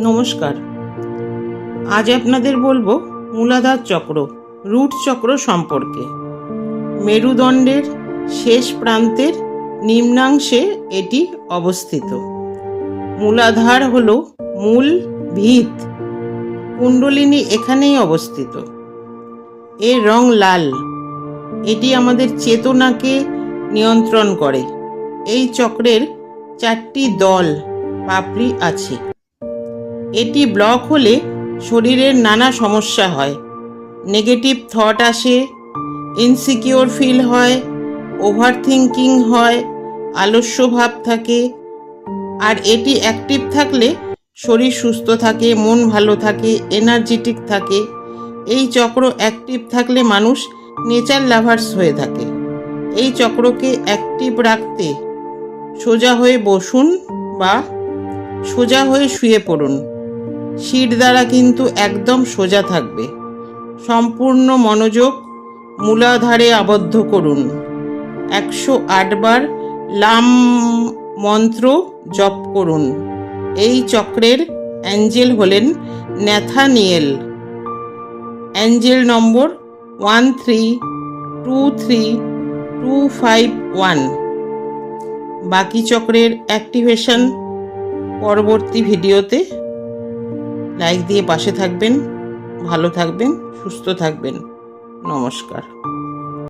নমস্কার। আজ আপনাদের বলব মূলাধার চক্র, রুট চক্র সম্পর্কে। মেরুদণ্ডের শেষ প্রান্তের নিম্নাংশে এটি অবস্থিত। মূলাধার হল মূল ভিত, কুণ্ডলিনী এখানেই অবস্থিত। এর রং লাল। এটি আমাদের চেতনাকে নিয়ন্ত্রণ করে। এই চক্রের চারটি দল পাপড়ি আছে। এটি ব্লক হলে শরীরের নানা সমস্যা হয়। নেগেটিভ থট আসে ইনসিকিওর ফিল হয় ওভার থিঙ্কিং হয়, আলস্য ভাব থাকে। আর এটি অ্যাক্টিভ থাকলে শরীর সুস্থ থাকে, মন ভালো থাকে এনার্জেটিক থাকে। এই চক্র অ্যাক্টিভ থাকলে মানুষ নেচার লাভার্স হয়ে থাকে। এই চক্রকে অ্যাক্টিভ রাখতে সোজা হয়ে বসুন বা সোজা হয়ে শুয়ে পড়ুন। শির দ্বারা কিন্তু একদম সোজা থাকবে। সম্পূর্ণ মনোযোগ মূলাধারে আবদ্ধ করুন। একশো আটবার লাম মন্ত্র জপ করুন। এই চক্রের অ্যাঞ্জেল হলেন Nathaniel angel number one three two three two five one. বাকি চক্রের অ্যাক্টিভেশন পরবর্তী ভিডিওতে লাইক দিয়ে পাশে থাকবেন ভালো থাকবেন সুস্থ থাকবেন। নমস্কার।